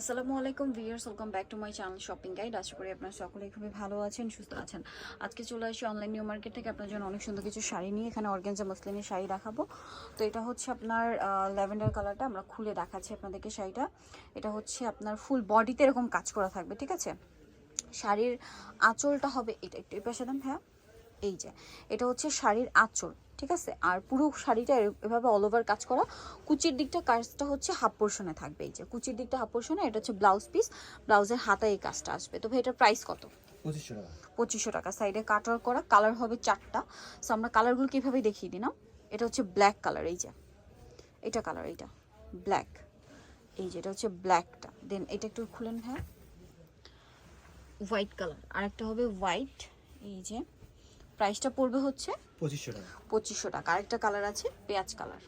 আসসালামু আলাইকুম viewers, welcome back to my channel shopping guide. আশা করি আপনারা সকলেই খুবই ভালো আছেন, সুস্থ আছেন। আজকে চলে আসি অনলাইন নিউ মার্কেট থেকে। আপনার জন্য অনেক সুন্দর কিছু শাড়ি নিয়ে এখানে অর্গেনজা মসলিনের শাড়ি দেখাবো। তো এটা হচ্ছে আপনার ল্যাভেন্ডার কালারটা আমরা খুলে দেখাচ্ছি আপনাদেরকে শাড়িটা। এটা হচ্ছে আপনার ফুল বডিতে এরকম কাজ করা থাকবে, ঠিক আছে? শাড়ির আঁচলটা হবে এটা, একটু এই পাশে দেন হ্যাঁ এই যে এটা হচ্ছে শাড়ির আঁচল ঠিক আছে? আর পুরো শাড়িটা এভাবে অল ওভার কাজ করা। কুচির দিকটা কাজটা হচ্ছে হাফ পোর্শনে থাকবে এই যে। কুচির দিকটা হাফ পোর্শনে এটা হচ্ছে ব্লাউজ পিস ব্লাউজের হাতায় এই কাজটা আসবে। তো ভাই এটার প্রাইস কত? পঁচিশশো টাকা। পঁচিশশো টাকা। সাইডে কাটার করা কালার হবে চারটা। সো আমরা কালারগুলো কীভাবে দেখিয়ে না এটা হচ্ছে ব্ল্যাক কালার এই যে। এটা কালার এইটা। ব্ল্যাক এই যে এটা হচ্ছে ব্ল্যাকটা দেন এটা একটু খুলেন হ্যাঁ হোয়াইট কালার আর একটা হবে হোয়াইট এই যে। প্রাইসটা পড়বে হচ্ছে পঁচিশশো টাকা। পঁচিশশো টাকা। আরেকটা কালার আছে পেঁয়াজ কালার।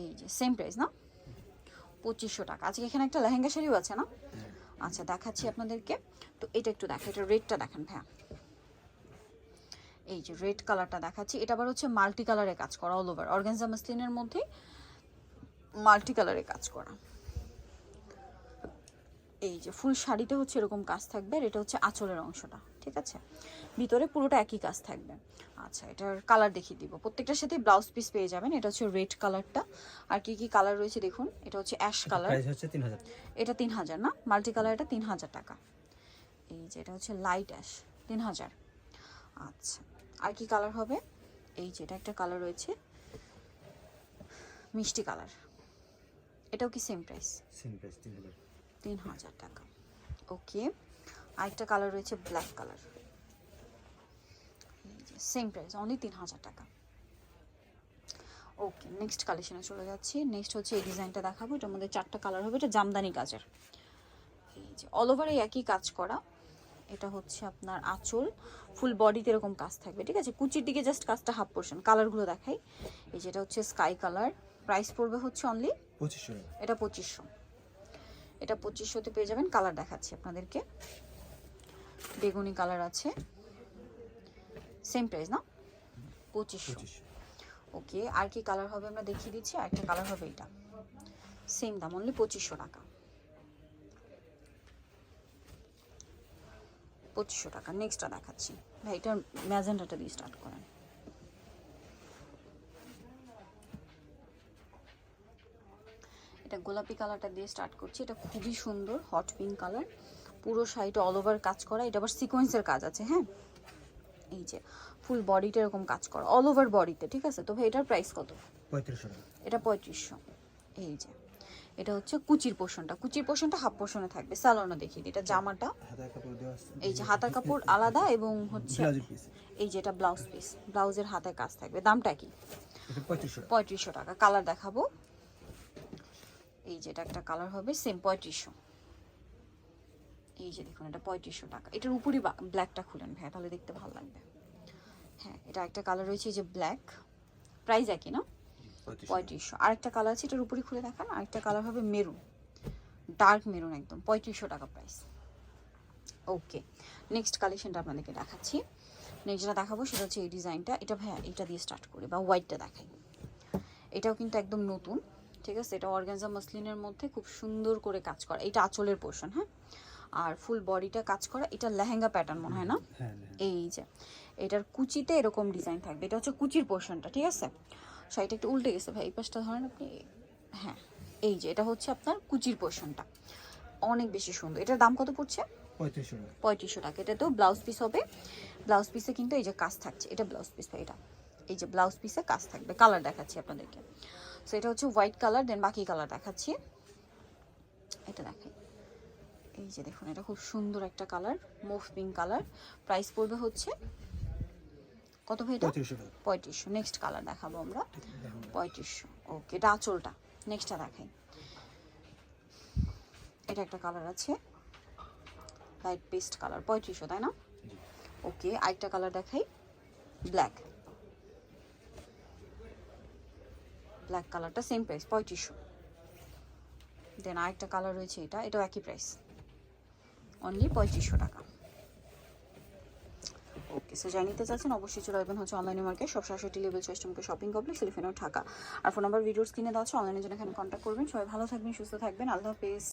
এই যে সেম প্রাইস না? পঁচিশশো টাকা। আজকে এখানে একটা লেহেঙ্গা শাড়িও আছে না? আচ্ছা দেখাচ্ছি আপনাদেরকে। তো এটা একটু দেখা এটা রেডটা দেখেন ভাইয়া। এই যে রেড কালারটা দেখাচ্ছি। এটা আবার হচ্ছে মাল্টি কালারে কাজ করা অল ওভার অর্গানজা মাসলিনের মধ্যে মাল্টি কালারে কাজ করা। এই যে ফুল শাড়িতে হচ্ছে এরকম কাজ থাকবে আর এটা হচ্ছে আঁচলের অংশটা ঠিক আছে? ভিতরে পুরোটা একই কাজ থাকবে। আচ্ছা এটার কালার দেখিয়ে দিব। প্রত্যেকটার সাথে ব্লাউজ পিস পেয়ে যাবেন। এটা হচ্ছে রেড কালারটা আর কি কি কালার রয়েছে দেখুন এটা হচ্ছে অ্যাশ কালার এটা তিন হাজার না? মাল্টি কালার এটা তিন হাজার টাকা। এই যে এটা হচ্ছে লাইট অ্যাশ তিন হাজার। আচ্ছা আর কি কালার হবে? এই যে এটা একটা কালার রয়েছে মিষ্টি কালার এটাও কি সেম প্রাইস সেম প্রাইস তিন হাজার। তিন হাজার টাকা। ওকে আরেকটা কালার রয়েছে black colour same price only তিন হাজার টাকা। ওকে নেক্সট কালেকশনে চলে যাচ্ছি। নেক্সট হচ্ছে এই ডিজাইনটা দেখাবো। এটার মধ্যে চারটা কালার হবে। এটা জামদানি কাজের এই যে অল ওভার একই কাজ করা। এটা হচ্ছে আপনার আঁচল। ফুল বডিতে এরকম কাজ থাকবে ঠিক আছে? কুচির দিকে জাস্ট কাজটা হাফ পোর্শন কালারগুলো দেখাই। এই যেটা হচ্ছে স্কাই কালার প্রাইস পড়বে হচ্ছে অনলি পঁচিশশো এটা পঁচিশশো। এটা পঁচিশশোতে পেয়ে যাবেন কালার দেখাচ্ছি আপনাদেরকে। বেগুনি কালার আছে। সেম প্রাইস না? পঁচিশশো। ওকে আর কি কালার হবে আমরা দেখিয়ে দিচ্ছি আর একটা কালার হবে এটা। সেম দাম অনলি পঁচিশশো টাকা। পঁচিশশো টাকা নেক্সটটা দেখাচ্ছি। ভাই এটার ম্যাজেন্টাটা দিয়ে স্টার্ট করেন। এটা গোলাপি কালারটা দিয়ে স্টার্ট করছি। এটা খুবই সুন্দর হট পিঙ্ক কালার পুরো শাড়িটা অল ওভার কাজ করা। এটা আবার সিকোয়েন্সের কাজ আছে হ্যাঁ? এই যে ফুল বডিটা এরকম কাজ করা। অল ওভার বডিতে ঠিক আছে? তো ভাই এটার প্রাইস কত? পঁয়ত্রিশশো এটা পঁয়ত্রিশশো। এই যে এটা হচ্ছে কুচির পোর্শনটা কুচির পোর্শনটা হাফ পোর্শনে থাকবে। স্যালোনা দেখিয়ে দিই। এটা জামাটা। দেওয়া আছে। এই যে হাতার কাপড় আলাদা এবং হচ্ছে এই যে এটা ব্লাউজ পিস ব্লাউজের হাতে কাজ থাকবে। দামটা কি? পঁয়ত্রিশশো টাকা। কালার দেখাবো। এই যে এটা একটা কালার হবে সেম পঁয়ত্রিশশো এই যে দেখুন এটা পঁয়ত্রিশশো টাকা এটার উপরই ব্ল্যাকটা খুলেন ভাই তাহলে দেখতে ভালো লাগবে। হ্যাঁ এটা একটা কালার রয়েছে এই যে ব্ল্যাক প্রাইস একই না? পঁয়ত্রিশশো আরেকটা কালার আছে এটার উপরই খুলে দেখান। আরেকটা কালার হবে মেরুন। ডার্ক মেরুন একদম পঁয়ত্রিশশো টাকা প্রাইস ওকে নেক্সট কালেকশনটা আপনাদেরকে দেখাচ্ছি। নেক্সট যেটা দেখাবো সেটা হচ্ছে এই ডিজাইনটা এটা ভাইয়া এটা দিয়ে স্টার্ট করি বা হোয়াইটটা দেখাই। এটাও কিন্তু একদম নতুন। ঠিক আছে? এটা অর্গানজা মসলিনের মধ্যে খুব সুন্দর করে কাজ করা। এটা আঁচলের পোর্শন হ্যাঁ? আর ফুল বডিটা কাজ করা এটা লেহেঙ্গা প্যাটার্ন মনে হয় না? হ্যাঁ এই যে এটার কুচিতে এরকম ডিজাইন থাকবে। এটা হচ্ছে কুচির পোর্শনটা ঠিক আছে? শাড়িটা একটু উল্টে গেছে ভাই এই পাশটা ধরেন আপনি হ্যাঁ এই যে এটা হচ্ছে আপনার কুচির পোর্শনটা অনেক বেশি সুন্দর। এটার দাম কত পড়ছে? পঁয়ত্রিশশো টাকা। এটা তো ব্লাউজ পিস হবে। ব্লাউজ পিসে কিন্তু এই যে কাজ থাকছে। এটা ব্লাউজ পিস এটা। এই যে ব্লাউজ পিসে কাজ থাকবে। কালার দেখাচ্ছি আপনাদেরকে। সো এটা হচ্ছে হোয়াইট কালার দেন বাকি কালার দেখাচ্ছি। এটা দেখাই। এই যে দেখুন এটা খুব সুন্দর একটা colour mauve pink colour price পড়বে হচ্ছে কত ভাই এটা? পঁয়ত্রিশশো নেক্সট কালার দেখাবো আমরা। পঁয়ত্রিশশো। ওকে এটা আঁচলটা। নেক্সটটা দেখাই। এটা একটা কালার আছে। লাইট পেস্ট কালার পঁয়ত্রিশশো তাই না। ওকে আরেকটা কালার দেখাই। ব্ল্যাক ব্ল্যাক কালারটা সেম প্রাইস পঁয়ত্রিশশো দেন আরেকটা কালার রয়েছে এটা, এটাও একই প্রাইস অনলি পঁয়ত্রিশশো টাকা। ওকে সো জানি নিতে চাচ্ছেন, অবশ্যই চলে আসবেন হচ্ছে অনলাইনে মার্কেট সব সাতষট্টি লেভেল সিস্টেমকে শপিং কমপ্লেক্স এলিফেন্ট ঢাকা। আর ফোন নাম্বার ভিডিওস কিনে দেওয়া হচ্ছে অনলাইনে জন্য এখানে কন্ট্যাক্ট করবেন। সবাই ভালো থাকবেন, সুস্থ থাকবেন। আল্লাহ হাফেজ।